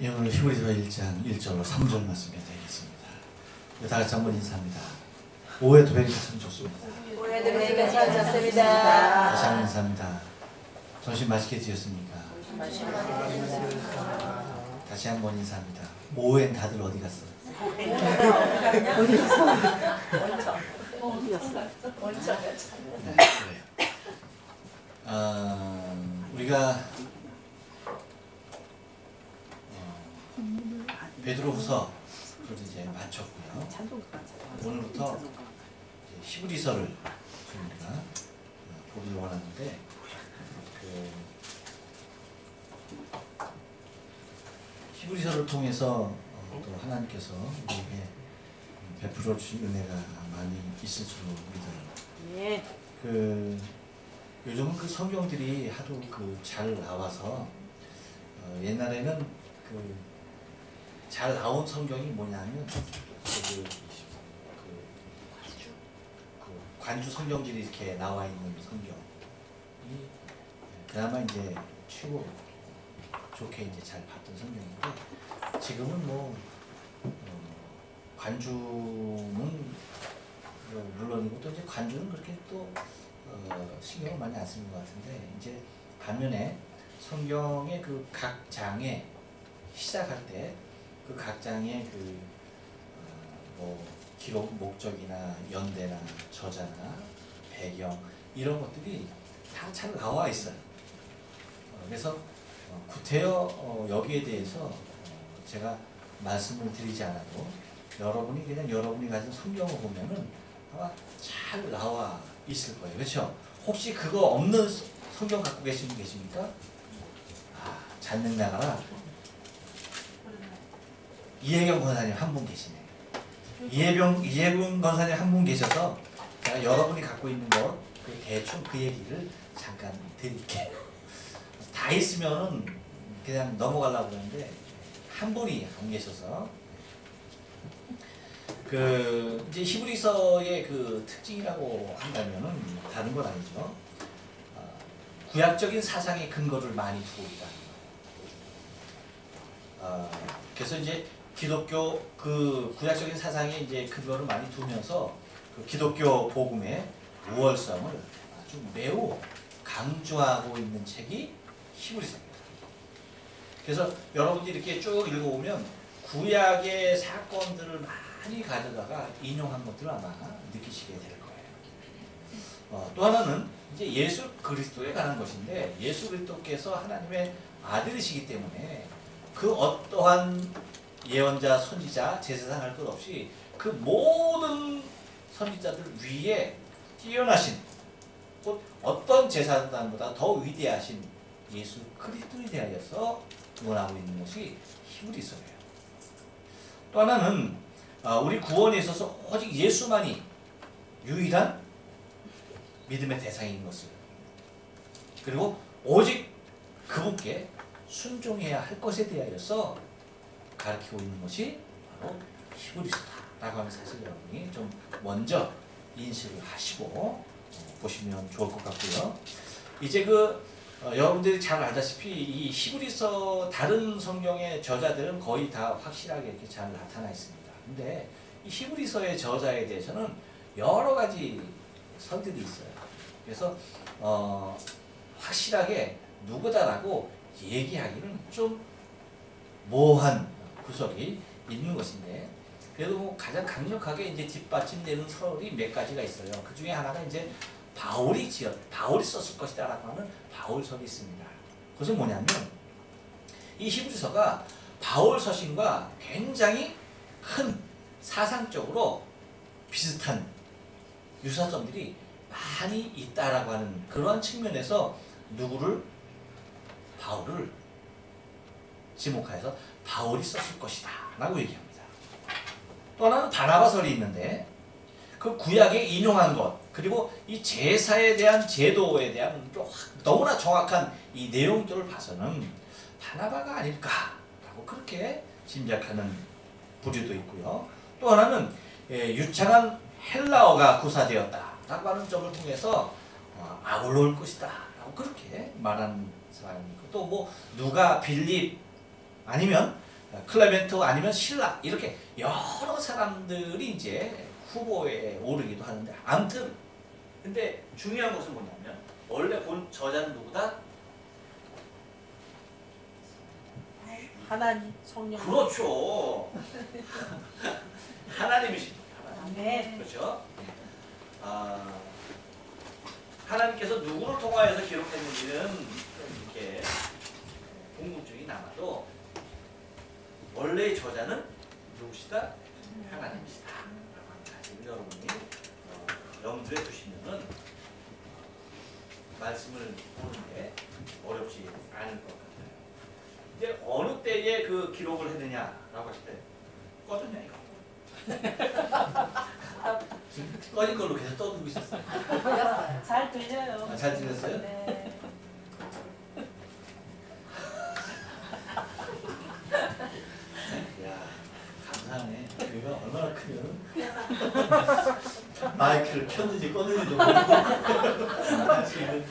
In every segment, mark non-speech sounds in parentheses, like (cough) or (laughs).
예, 오늘 히브리서 1장 1절로 3절 말씀 드리겠습니다. 다 같이 한번 인사합니다. 오해 도배를 참 좋습니다. 오해드리니까 잘 잤습니다. 다시 한번 인사합니다. 점심 맛있게 드셨습니까? 다시 한번 인사합니다. 오해는 다들 어디 갔어? 네, 그래요. 아, 우리가 베드로후서 를 이제 마쳤고요. 오늘부터 히브리서를 좀 우리가 어, 보기를 원하는데 그 히브리서를 통해서 어, 또 하나님께서 우리에게 베풀어 주신 은혜가 많이 있을 줄로 믿어요. 예. 그 요즘은 그 성경들이 하도 그 잘 나와서 어, 옛날에는 그 잘 나온 성경이 뭐냐면 그, 그, 그 관주 성경들이 이렇게 나와 있는 성경이 그나마 이제 최고 좋게 이제 잘 봤던 성경인데 지금은 뭐 어, 관주는 뭐 물론이고 또 이제 관주는 그렇게 또 어, 신경을 많이 안 쓰는 것 같은데 이제 반면에 성경의 그 각 장에 시작할 때 그 각 장의 그 뭐 기록 목적이나 연대나 저자나 배경 이런 것들이 다 잘 나와 있어요. 어, 그래서 어, 구태여 어, 여기에 대해서 어, 제가 말씀을 드리지 않아도 여러분이 그냥 여러분이 가진 성경을 보면은 아마 잘 나와 있을 거예요. 그렇죠? 혹시 그거 없는 서- 성경 갖고 분 계십니까? 아, 잔능 나가라. 이혜경 권사님 한 분 계시네. 이혜경 이혜경 권사님 한 분 계셔서 제가 여러분이 갖고 있는 거그 대충 그 얘기를 잠깐 드릴게요. 다 있으면은 그냥 넘어가려고 그러는데 한 분이 안 계셔서 그 이제 히브리서의 그 특징이라고 한다면은 다른 건 아니죠. 어, 구약적인 사상의 근거를 많이 두고 있다는 거. 어, 그래서 이제 기독교 그 구약적인 사상에 이제 근거를 많이 두면서 그 기독교 복음의 우월성을 아주 매우 강조하고 있는 책이 히브리서입니다. 그래서 여러분들이 이렇게 쭉 읽어보면 구약의 사건들을 많이 가져다가 인용한 것들을 아마 느끼시게 될 거예요. 어, 또 하나는 이제 예수 그리스도에 관한 것인데 예수 그리스도께서 하나님의 아들이시기 때문에 그 어떠한 예언자, 선지자, 제사장 할 것 없이 그 모든 선지자들 위에 뛰어나신 곧 어떤 제사장보다 더 위대하신 예수 그리스도에 대하여서 원하고 있는 것이 히브리서예요. 또 하나는 아, 우리 구원에 있어서 오직 예수만이 유일한 믿음의 대상인 것을 그리고 오직 그분께 순종해야 할 것에 대하여서 가르치고 있는 것이 바로 히브리서다라고 하는 사실 여러분이 좀 먼저 인식을 하시고 어, 보시면 좋을 것 같고요. 이제 그 어, 여러분들이 잘 알다시피 이 히브리서 다른 성경의 저자들은 거의 다 확실하게 이렇게 잘 나타나 있습니다. 근데 이 히브리서의 저자에 대해서는 여러 가지 설들이 있어요. 그래서 어, 확실하게 누구다라고 얘기하기는 좀 모호한 구석이 있는 것인데 그래도 뭐 가장 강력하게 이제 뒷받침되는 설이 몇 가지가 있어요. 그 중에 하나가 이제 바울이 지었, 바울이 썼을 것이다라고 하는 바울설이 있습니다. 그것은 뭐냐면 이 히브리서가 바울 서신과 굉장히 큰 사상적으로 비슷한 유사점들이 많이 있다라고 하는 그러한 측면에서 누구를 바울을 지목하여서 바울이 썼을 것이다 라고 얘기합니다. 또 하나는 바나바설이 있는데 그 구약에 인용한 것 그리고 이 제사에 대한 제도에 대한 너무나 정확한 이 내용들을 봐서는 바나바가 아닐까라고 그렇게 짐작하는 부류도 있고요. 또 하나는 예, 유창한 헬라어가 구사되었다라고 하는 점을 통해서 어, 아볼로일 것이다 라고 그렇게 말하는 사람이 있고 또 뭐 누가 빌립 아니면 클레멘트 아니면 신라 이렇게 여러 사람들이 이제 후보에 오르기도 하는데 아무튼 근데 중요한 것은 뭐냐면 원래 본 저자는 누구다? 하나님 성령. 그렇죠. 하나님이십니다. 아멘. 그렇죠? 아, 하나님께서 누구를 통하여서 기록했는지는 좀 이렇게 궁금증이 남아도 원래의 저자는 누구시다? 하나님이시다. 라고 합니다. 지금 여러분이 어, 염두에 두시면은 말씀을 보는데 어렵지 않을 것 같아요. 이제 어느 때에 그 기록을 했느냐라고 했을 때 꺼졌냐 이거. (laughs) 꺼진 걸로 계속 떠들고 있었어요. (laughs) 잘 들려요. 아, 잘 들렸어요? 네. 야 감사하네. 교회가 얼마나 크면 (laughs) 마이크를 켰는지 껐는지도 모르고 할수 있는. 야,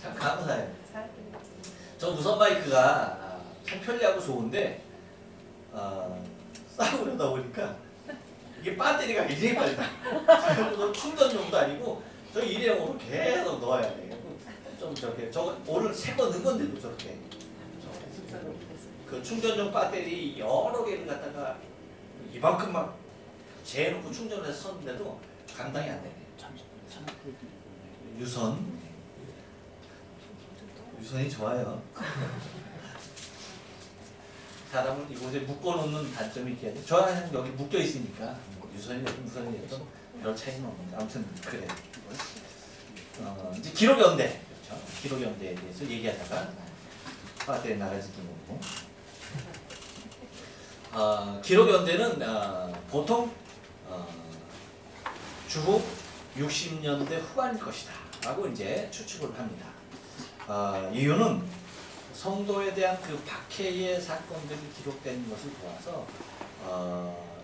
참 감사해요. 저 무선 마이크가 아, 참 편리하고 좋은데 어, 싸고 그러다 보니까 이게 배터리가 굉장히 빨리 다. 그래서 충전 용도 아니고 저 일회용으로 계속 넣어야 돼. 좀 저렇게 저거 오늘 새거 넣은 건데도 저렇게 그 충전용 배터리 여러 개를 갖다가 이만큼만 재놓고 충전을 해서 썼는데도 감당이 안 되네. 유선 유선이 좋아요. (laughs) 사람을 이곳에 묶어놓는 단점이 있긴 한데 저는 여기 묶여 있으니까 뭐 유선이 무선이 됐든 별 차이는 없는데 아무튼 그래. 어, 이제 기록 연대 그렇죠. 기록 연대에 대해서 얘기하다가 빠데 나가지도 모르고 어, 기록 연대는 어, 보통 어, 주후 60년대 후반일 것이다 라고 이제 추측을 합니다. 어, 이유는 성도에 대한 그 박해의 사건들이 기록된 것을 보아서 어,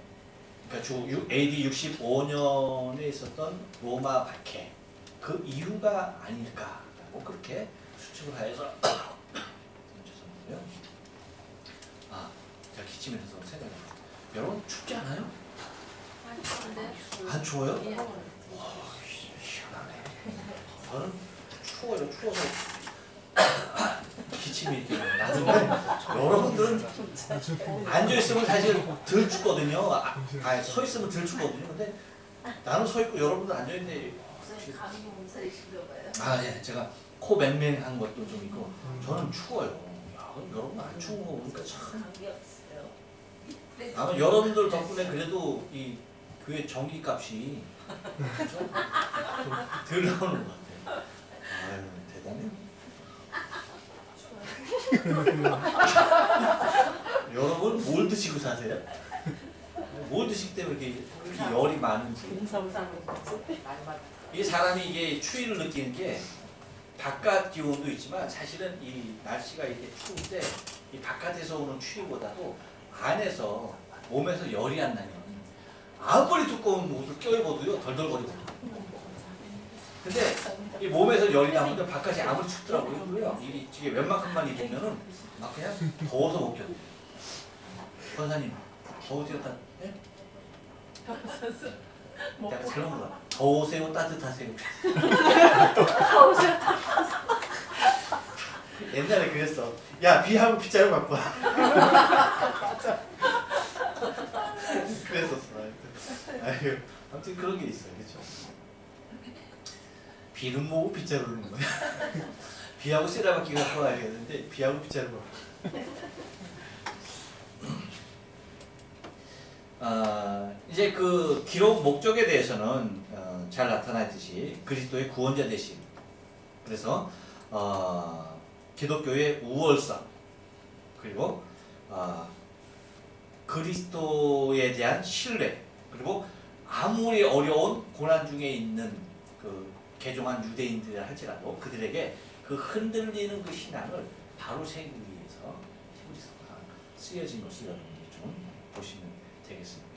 그러니까 주 유- AD 65년에 있었던 로마 박해 그 이유가 아닐까라고 그렇게 추측을 하여서 (coughs) 죄송해요. 아, 제가 기침을 해서 생각이. 여러분 춥지 않아요? 안 추워요? 와, 희- 희한하네. 저는 추워요, 추워서 기침이 이렇게 나는데 여러분들은 앉아 있으면 사실 덜 춥거든요. 아, 아니, 서 있으면 덜 춥거든요. 근데 나는 서 있고 여러분들 앉아 있는데 아, 예, 제가 코 맹맹한 것도 좀 있고 저는 추워요. 야, 그럼 여러분 안 추운 거 보니까 참 아마 여러분들 덕분에 그래도 이 교회 전기값이 좀, 좀덜 나오는 것 같아요. 아유 대단해. (laughs) 여러분 뭘 드시고 사세요? 뭘 드시기 때문에 이렇게, 이렇게 열이 많은지. 이 사람이 이게 추위를 느끼는 게 바깥 기온도 있지만 사실은 이 날씨가 이렇게 추울 때 이 바깥에서 오는 추위보다도 안에서 몸에서 열이 안 나면 아무리 두꺼운 옷을 껴입어도요 덜덜거리고. 근데 이 몸에서 열이 나는데 바깥이 아무리 춥더라고요 그래요 이 이게 웬만큼만 입으면은 막 그냥 더워서 못 견뎌요. 권사님 더우시겠다 네? 내가 잘못 물어 더우세요 따뜻하세요? 옛날에 그랬어. 야 비하고 빗자루 갖고 (laughs) 와 그랬었어 아유 아무튼 그런 게 있어요. 그렇죠 비는 뭐고 빗자루는 뭐야? (laughs) 비하고 세라바퀴 갖고 와야겠는데 비하고 빗자루 아 이제 그 기록 목적에 대해서는 어, 잘 나타나듯이 그리스도의 구원자 되심. 그래서 어, 기독교의 우월성 그리고 어, 그리스도에 대한 신뢰. 그리고 아무리 어려운 고난 중에 있는 그 개종한 유대인들이라 할지라도 그들에게 그 흔들리는 그 신앙을 바로 세우기 위해서 히브리서가 쓰여진 것을 여러분이 좀 보시면 되겠습니다.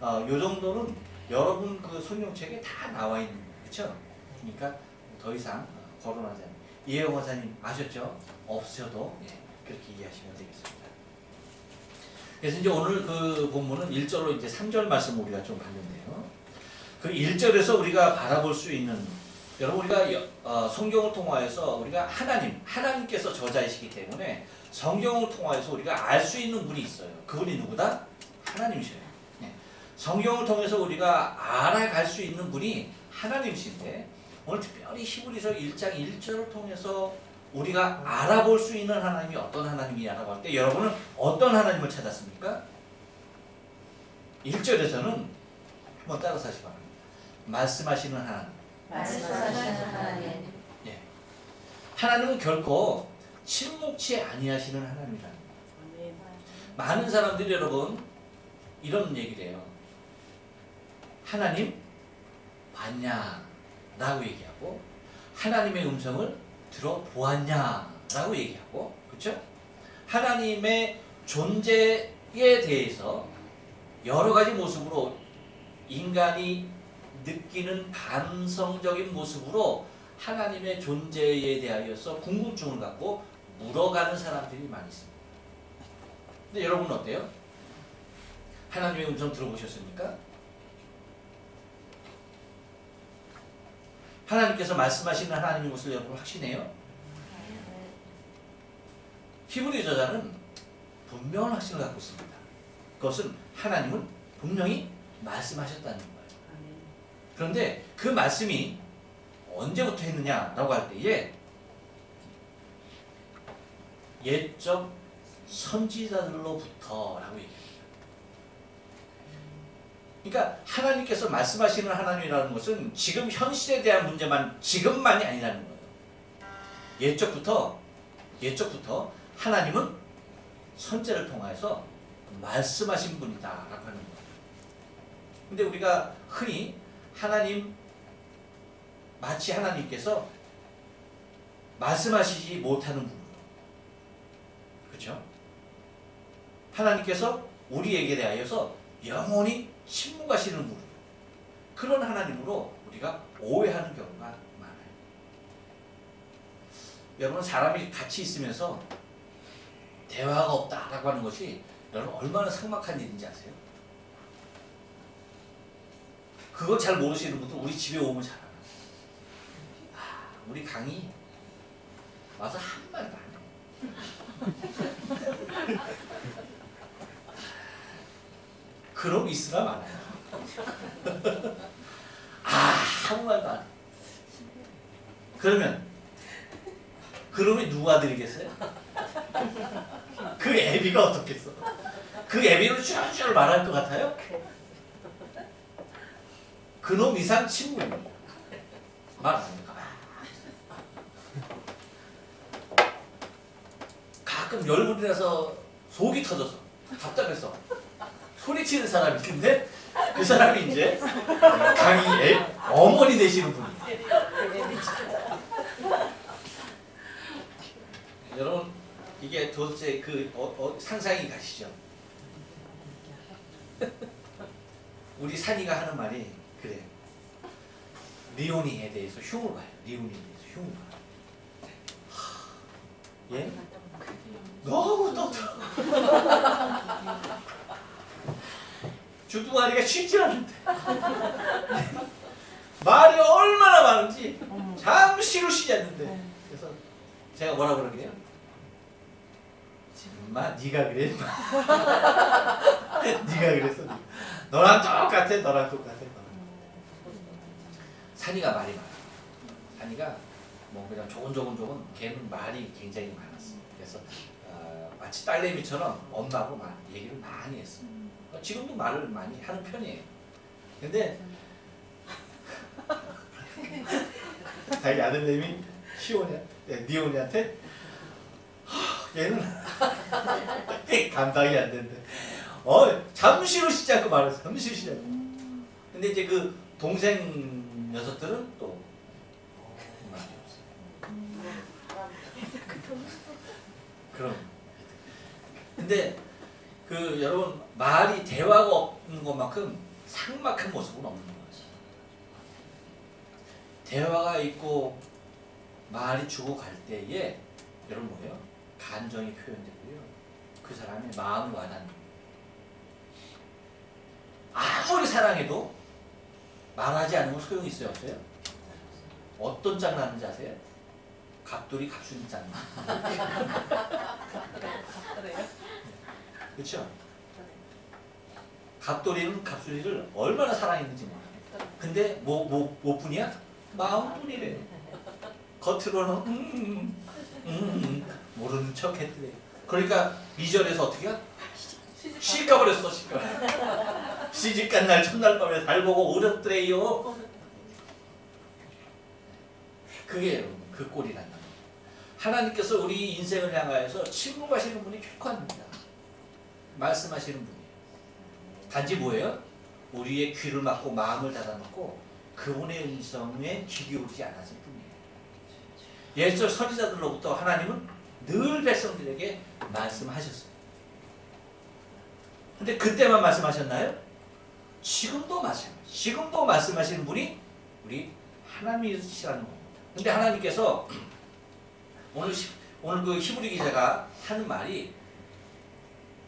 어, 요 정도는 여러분 그 성경책에 다 나와 있는 거죠. 그러니까 더 이상 어, 거론하지 않는 이혜영 원사님 아셨죠? 없으셔도 예, 그렇게 이해하시면 되겠습니다. 그래서 이제 오늘 그 본문은 1절로 이제 3절 말씀 우리가 좀 봤는데요. 그 1절에서 우리가 바라볼 수 있는 여러분 우리가 여- 어, 성경을 통하여서 우리가 하나님 하나님께서 저자이시기 때문에 성경을 통하여서 우리가 알 수 있는 분이 있어요. 그분이 누구다? 하나님이셔요. 네. 성경을 통해서 우리가 알아갈 수 있는 분이 하나님이신데 오늘 특별히 히브리서 1장 1절을 통해서 우리가 알아볼 수 있는 하나님이 어떤 하나님이냐라고 할 때 여러분은 어떤 하나님을 찾았습니까? 1절에서는 한번 따라서 하시기 바랍니다. 말씀하시는 하나님. 말씀하시는 하나님 하나님은 결코 침묵치 아니하시는 하나님이다. 많은 사람들이 여러분 이런 얘기를 해요. 하나님 봤냐라고 얘기하고 하나님의 음성을 들어보았냐라고 얘기하고 그렇죠? 하나님의 존재에 대해서 여러 가지 모습으로 인간이 느끼는 감성적인 모습으로 하나님의 존재에 대하여서 궁금증을 갖고 물어가는 사람들이 많이 있습니다. 근데 여러분 은 어때요? 하나님의 음성 들어보셨습니까? 하나님께서 말씀하시는 하나님의 모습을 여러분 확신해요? 히브리 저자는 분명한 확신을 갖고 있습니다. 그것은 하나님은 분명히 말씀하셨다는 거예요. 그런데 그 말씀이 언제부터 했느냐라고 할 때에 옛적 선지자들로부터라고 얘기합니다. 그러니까 하나님께서 말씀하시는 하나님이라는 것은 지금 현실에 대한 문제만 지금만이 아니라는 거예요. 옛적부터 옛적부터 하나님은 선제를 통해서 말씀하신 분이다라고 하는 거예요. 근데 우리가 흔히 하나님 마치 하나님께서 말씀하시지 못하는 분으로 그렇죠? 하나님께서 우리에게 대하여서 영원히 침묵하시는 분으로 그런 하나님으로 우리가 오해하는 경우가 많아요. 여러분 사람이 같이 있으면서 대화가 없다라고 하는 것이 여러분 얼마나 삭막한 일인지 아세요? 그거 잘 모르시는 분들 우리 집에 오면 잘 알아요. 아, 우리 강이 와서 한 말도 안 해. (laughs) 그럼 있으나 많아요. 아, 아무 말도 안 해. 그러면 그러면 누가 드리겠어요? 그 애비가 어떻겠어? 그 애비를 쭈쭈 말할 것 같아요? 이상 친구입니다. 말안 합니다. 가끔 열불이라서 속이 터져서 답답해서 소리치는 사람이 있는데 그 사람이 이제 강의 애 어머니 되시는 분이에요. 여러분 이게 도대체 그 어, 어, 상상이 가시죠? 우리 산이가 하는 말이 그래. 리오니에 대해서 흉을 봐요. 리오니에 대해서 흉을 봐요. 하, 예? 너무 똑똑. (laughs) 주둥아리가 쉽지 않은데 (laughs) 말이 얼마나 많은지 잠시로 쉬지 않는데 그래서 제가 뭐라 그러게요? 엄마 네가 그래. (laughs) 네가 그랬어. 너랑 똑같아 너랑 똑같아 너랑. 산이가 말이 많아 산이가 뭐 그냥 조곤조곤조곤 걔는 말이 굉장히 많았어 그래서 어, 마치 딸내미처럼 엄마하고 막 얘기를 많이 했어 어, 지금도 말을 많이 하는 편이에요 근데 (laughs) 자기 아들내미 시온이 네, 니온이한테 하, 얘는 (laughs) 감당이 안 된대. 어 잠시로 쉬지 않고 말했어. 잠시로 쉬지 않고. 근데 이제 그 동생 녀석들은 또 말이 없어. 그럼. 근데 그 여러분 말이 대화가 없는 것만큼 삭막한 모습은 없는 거지. 대화가 있고 말이 주고 갈 때에 여러분 뭐예요? 감정이 표현되고요. 그 사람의 마음이 와닿는 아무리 사랑해도 말하지 않으면 소용이 있어요 없어요? 어떤 짝 나는지 아세요? 갑돌이 갑순이 짝 나. 그렇죠? 갑돌이는 갑순이를 얼마나 사랑했는지 몰라. 근데 뭐, 뭐, 뭐 뿐이야? 마음뿐이래. 겉으로는 음, 음, 음, 모르는 척 했더래. 그러니까 2절에서 어떻게 해? 시집가 버렸어, 시집가. 시집간 날 첫날 밤에 달 보고 울었더래요. 그게 그 꼴이란 말이에요. 하나님께서 우리 인생을 향하여서 침묵하시는 분이 아닙니다. 말씀하시는 분이. 단지 뭐예요? 우리의 귀를 막고 마음을 닫아놓고 그분의 음성에 귀 기울이지 않았을 뿐이에요. 예수 선지자들로부터 하나님은 늘 백성들에게 말씀하셨어요. 근데 그때만 말씀하셨나요? 지금도 말씀, 지금도 말씀하시는 분이 우리 하나님이시라는 겁니다. 근데 하나님께서 오늘 시- 오늘 그 히브리 기자가 하는 말이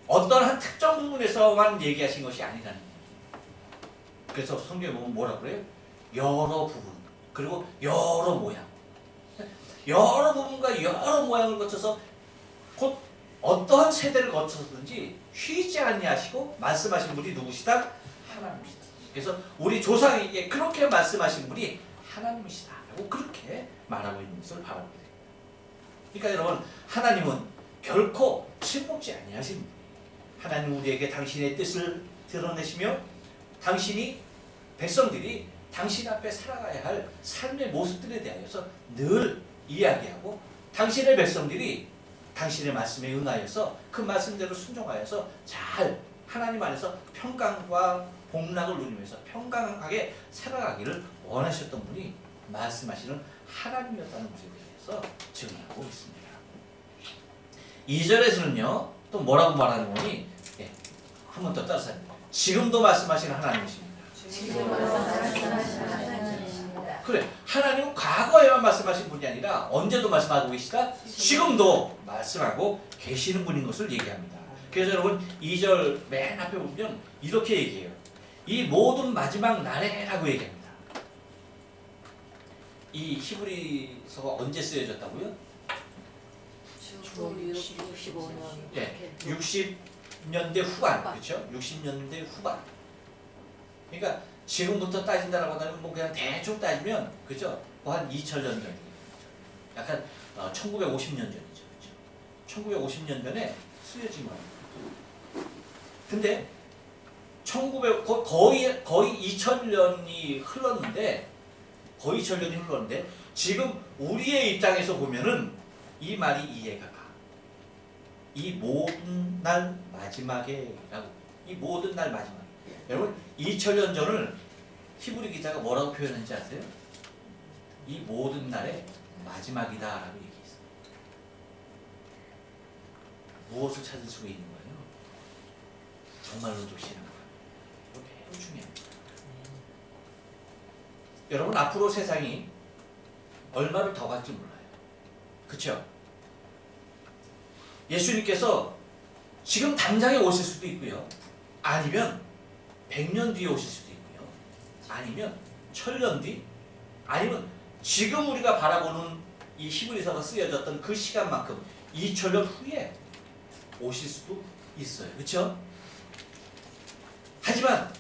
어떤 한 특정 부분에서만 얘기하신 것이 아니라는 거예요. 그래서 성경에 보면 뭐라 그래요? 여러 부분 그리고 여러 모양 여러 부분과 여러 모양을 거쳐서 곧 어떠한 세대를 거쳐서든지 쉬지 아니하시고 말씀하신 분이 누구시다? 하나님이시다. 그래서 우리 조상에게 그렇게 말씀하신 분이 하나님이시다라고 그렇게 말하고 있는 것을 바라보게 돼요. 그러니까 여러분 하나님은 결코 침묵지 아니하십니다. 하나님 우리에게 당신의 뜻을 드러내시며 당신이 백성들이 당신 앞에 살아가야 할 삶의 모습들에 대하여서 늘 이야기하고 당신의 백성들이 당신의 말씀에 응하여서 그 말씀대로 순종하여서 잘 하나님 안에서 평강과 복락을 누리면서 평강하게 살아가기를 원하셨던 분이 말씀하시는 하나님이었다는 것에 대해서 증언하고 있습니다. 2절에서는요 또 뭐라고 말하는 거니 예, 한번 더 따라서 지금도 말씀하시는 하나님이십니다. 지금 말씀하시는 하나님이십니다. 그래 하나님은 과거에만 말씀하신 분이 아니라 언제도 말씀하고 계시다 지금도 말씀하고 계시는 분인 것을 얘기합니다 그래서 여러분 2절 맨 앞에 보면 이렇게 얘기해요 이 모든 마지막 날에라고 얘기합니다 이 히브리서가 언제 쓰여졌다고요? 주 65년. 예, 60년대 후반 그렇죠? 60년대 후반 그러니까 지금부터 따진다라고 하면 뭐 그냥 대충 따지면 그죠? 뭐한 2000년 전 약간 어, 1950년 전이죠. 그죠? 1950년 전에 쓰여진 거예요. 근데 1900 거- 거의 거의 2000년이 흘렀는데 거의 2000년이 흘렀는데 지금 우리의 입장에서 보면은 이 말이 이해가 가. 이 모든 날 마지막에라고 이 모든 날 마지막. 여러분 2000년 전을 히브리 기자가 뭐라고 표현했는지 아세요? 이 모든 날의 마지막이다라고 얘기했어요. 무엇을 찾을 수가 있는 거예요? 정말로 도시는 거예요. 이거 매우 중요합니다. 여러분 앞으로 세상이 얼마를 더 갈지 몰라요. 그렇죠? 예수님께서 지금 당장에 오실 수도 있고요. 아니면 100년 뒤에 오실 수도 있고요. 아니면 천년 뒤, 아니면 지금 우리가 바라보는 이 히브리서가 쓰여졌던 그 시간만큼 2000년 후에 오실 수도 있어요. 그렇죠? 하지만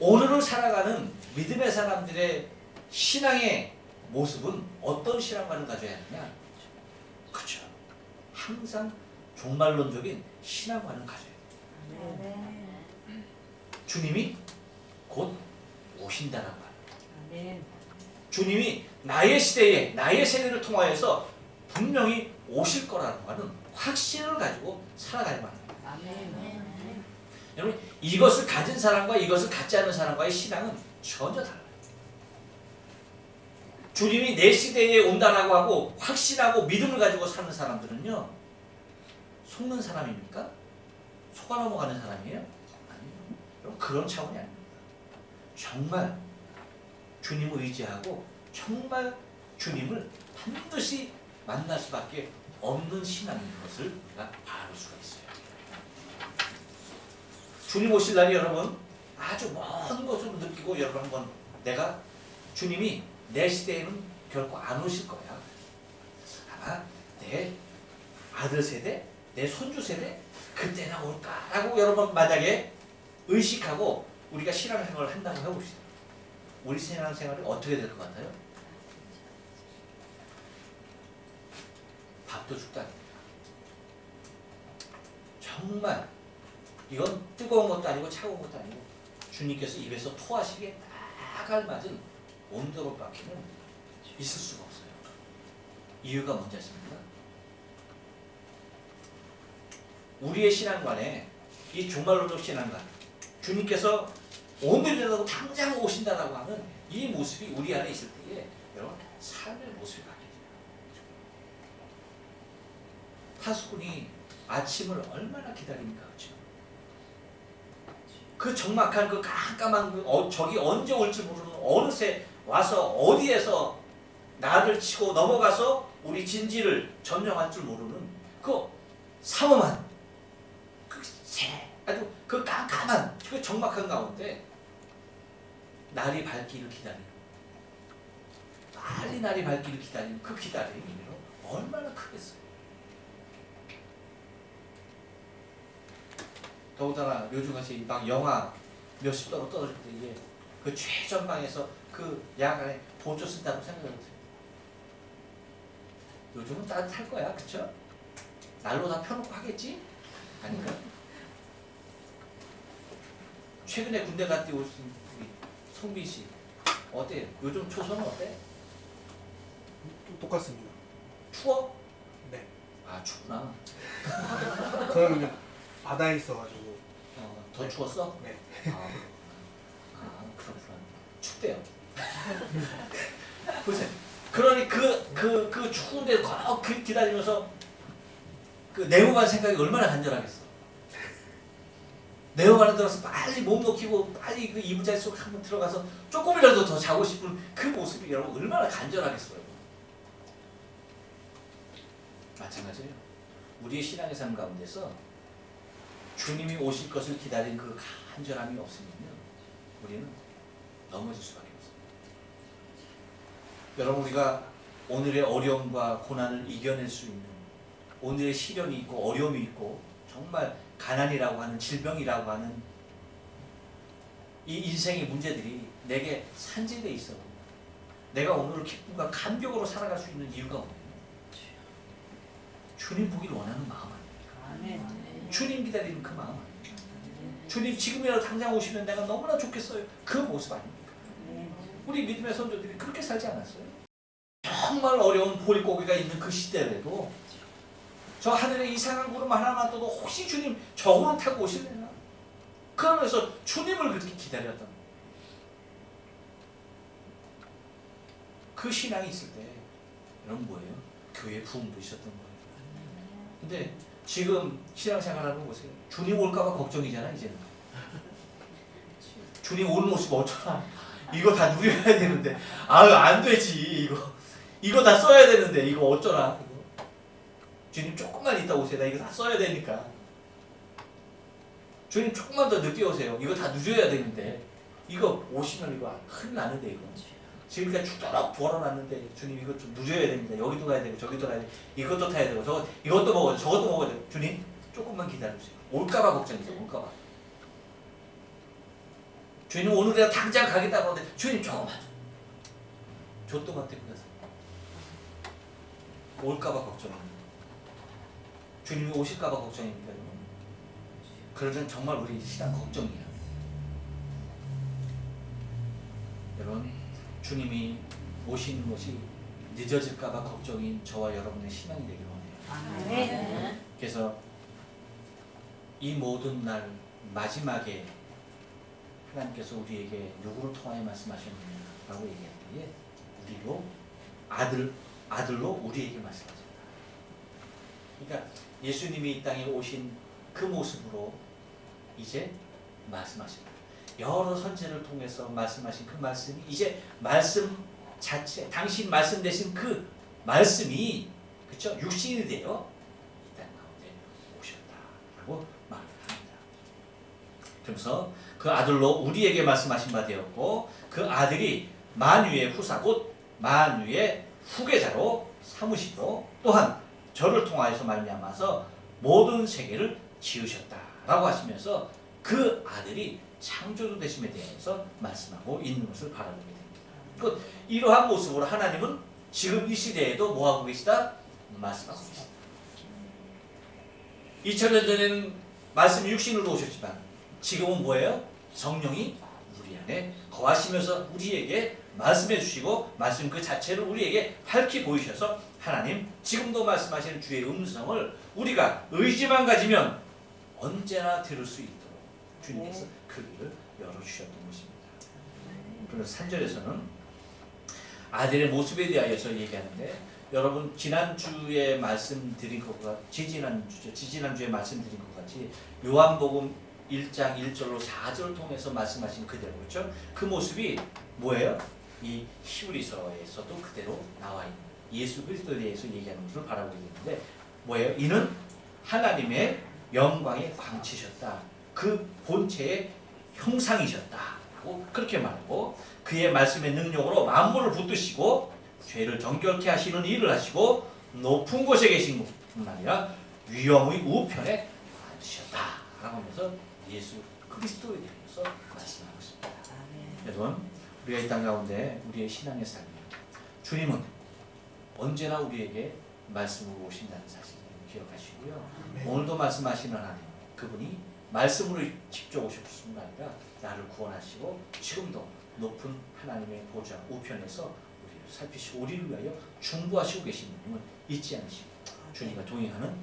오늘을 살아가는 믿음의 사람들의 신앙의 모습은 어떤 신앙관을 가져야 하느냐? 그렇죠. 항상 종말론적인 신앙관을 가져야 돼요. 네. 주님이 곧 오신다는 말. 주님이 나의 시대에 나의 세대를 통하여서 분명히 오실 거라는 말은 확신을 가지고 살아가야만 합니다. 아멘. 여러분 이것을 가진 사람과 이것을 갖지 않은 사람과의 신앙은 전혀 달라요. 주님이 내 시대에 온다라고 하고 확신하고 믿음을 가지고 사는 사람들은요 속는 사람입니까? 속아 넘어가는 사람이에요? 아니요. 여러분 그런 차원이 아닙니다. 정말 주님을 의지하고 정말 주님을 반드시 만날 수밖에 없는 신앙인 것을 우리가 알 수가 있어요. 주님 오실 날이 여러분 아주 먼 것으로 느끼고 여러분 한번 내가 주님이 내 시대에는 결코 안 오실 거야. 아마 내 아들 세대, 내 손주 세대 그때나 올까라고 여러분 만약에 의식하고 우리가 신앙생활을 한다고 해봅시다. 우리 신앙생활이 어떻게 될 것 같아요? 밥도 죽다. 정말 이건 뜨거운 것도 아니고 차가운 것도 아니고 주님께서 입에서 토하시기에 딱 알맞은 온도로밖에는 있을 수가 없어요. 이유가 뭔지 아십니까? 우리의 신앙관에 이 종말론적 신앙관 주님께서 오늘이라도 당장 오신다라고 하는 이 모습이 우리 안에 있을 때에 여러분 삶의 모습이 바뀌어요. 파수꾼이 아침을 얼마나 기다립니까? 그렇죠? 그 적막한 그 깜깜한 그 어, 적이 언제 올지 모르는 어느새 와서 어디에서 나를 치고 넘어가서 우리 진지를 점령할 줄 모르는 그 삼엄한 그 새, 아주 그 깜깜한 그 적막한 가운데 날이 밝기를 기다리는 빨리 날이 밝기를 기다리는 그 기다림이 얼마나 크겠어요. 더군다나 요즘같이 막 영하 몇십 도로 떨어질 때 이게 그 최전방에서 그 야간에 보조 쓴다고 생각해보세요. 요즘은 따뜻할 거야, 그쵸? 날로 다 펴놓고 하겠지? 아닌가? (laughs) 최근에 군대 갔다 오신 우리 송빈 씨 어때? 요즘 초선은 어때? 또 똑같습니다. 추워? 네. 아 춥구나. (laughs) 저는 그냥 바다에 있어가지고 어, 더 추웠어? 네. 아, 아 그렇구나. 춥대요. (laughs) 보세요. 그러니 그 그그 추운데 꼭그 기다리면서 그 내무반 생각이 얼마나 간절하겠어. 내무반에 들어서 빨리 몸 녹이고 빨리 그 이부자리 속 한번 들어가서 조금이라도 더 자고 싶은 그 모습이 여러분 얼마나 간절하겠어요. 마찬가지예요. 우리의 신앙의 삶 가운데서 주님이 오실 것을 기다린 그 간절함이 없으면요, 우리는 넘어질 수밖에 없어요. 여러분 우리가 오늘의 어려움과 고난을 이겨낼 수 있는 오늘의 시련이 있고 어려움이 있고 정말 가난이라고 하는 질병이라고 하는 이 인생의 문제들이 내게 산재돼 있어. 내가 오늘을 기쁨과 감격으로 살아갈 수 있는 이유가 뭐예요? 주님 보기를 원하는 마음 아닙니까? 아멘. 주님 기다리는 그 마음? 주님 지금이라도 당장 오시면 내가 너무나 좋겠어요. 그 모습 아닙니까? 우리 믿음의 선조들이 그렇게 살지 않았어요. 정말 어려운 보릿고개가 있는 그 시대에도 저 하늘에 이상한 구름 하나만 떠도 혹시 주님 저거를 타고 오실래나? 그러면서 주님을 그렇게 기다렸던. 그 신앙이 있을 때 여러분 뭐예요? 교회 부흥도 있었던 거예요. 근데 지금 신앙생활하는 거 보세요. 주님 올까봐 걱정이잖아 이제는. 주님 오는 모습 어쩌나? 이거 다 누려야 되는데 아유 안 되지 이거 이거 다 써야 되는데 이거 어쩌나 이거. 주님 조금만 이따 오세요 나 이거 다 써야 되니까 주님 조금만 더 늦게 오세요 이거 다 누려야 되는데 이거 오시면 이거 큰일 나는데 이거 지금까지 죽도록 벌어놨는데 주님 이거 좀 누려야 됩니다. 여기도 가야 되고 저기도 가야 되고 이것도 타야 되고 저거 이것도 먹어야 돼 저것도 먹어야 돼. 주님 조금만 기다려주세요. 올까봐 걱정이죠 올까봐. 주님 오늘 내가 당장 가겠다고 하는데 주님 조금만. 때고 가세요. 올까봐 걱정입니다. 주님이 오실까봐 걱정입니다. 그러면 정말 우리 신앙 걱정이에요 여러분 주님이 오시는 것이 늦어질까봐 걱정인 저와 여러분의 신앙이 되길 원해요 아멘. 그래서 이 모든 날 마지막에 하나님께서 우리에게 누구를 통하여 말씀하셨느냐라고 얘기할 때에 우리로 아들 아들로 우리에게 말씀하셨다. 그러니까 예수님이 이 땅에 오신 그 모습으로 이제 말씀하십니다. 여러 선제를 통해서 말씀하신 그 말씀이 이제 말씀 자체 당신 말씀 대신 그 말씀이 그쵸 육신이 되어 이 땅 가운데 오셨다라고 말을 합니다. 그래서 그 아들로 우리에게 말씀하신 바 되었고 그 아들이 만유의 후사 곧 만유의 후계자로 삼으시고 또한 저를 통하여서 말미암아서 모든 세계를 지으셨다라고 하시면서 그 아들이 창조주 되심에 대해서 말씀하고 있는 것을 바라보게 됩니다. 그 이러한 모습으로 하나님은 지금 이 시대에도 뭐 하고 계시다? 말씀하고 계시다. 2000년 전에는 말씀 육신으로 오셨지만 지금은 뭐예요? 성령이 우리 안에 거하시면서 우리에게 말씀해 주시고 말씀 그 자체를 우리에게 밝히 보이셔서 하나님 지금도 말씀하시는 주의 음성을 우리가 의지만 가지면 언제나 들을 수 있도록 주님께서 그 길을 열어주셨던 것입니다. 그래서 3절에서는 아들의 모습에 대하여서 얘기하는데 여러분 지난주에 말씀드린 것과 지지난 주죠. 지지난주에 말씀드린 것 같이 요한복음 1장 1절로 4절 통해서 말씀하신 그대로 그렇죠? 그 모습이 뭐예요? 이 히브리서에서도 그대로 나와 있는 예수 그리스도에 대해서 얘기하는 것을 바라보게 되는데 뭐예요? 이는 하나님의 영광의 광치셨다. 그 본체의 형상이셨다라고 그렇게 말하고 그의 말씀의 능력으로 만물을 붙드시고 죄를 정결케 하시는 일을 하시고 높은 곳에 계신 뿐만 아니라 위엄의 우편에 앉으셨다라고 하면서 예수 그리스도에 대해서 말씀하고 있습니다. 여러분 우리가 이 땅 가운데 우리의 신앙의 삶이 주님은 언제나 우리에게 말씀으로 오신다는 사실을 기억하시고요. 네. 오늘도 말씀하시는 하나님 그분이 말씀으로 직접 오셨을 뿐만 아니라 나를 구원하시고 지금도 높은 하나님의 보좌 우편에서 우리를 살피시고 우리를 위하여 중보하시고 계신 분임을 잊지 않으시고 주님과 동행하는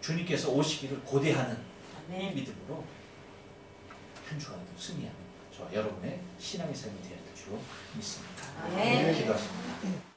주님께서 오시기를 고대하는 이 아멘. 믿음으로 한 주간도 승리하는 저와 여러분의 신앙의 삶이 되어야 될줄 믿습니다. 아멘. 기도하십니다.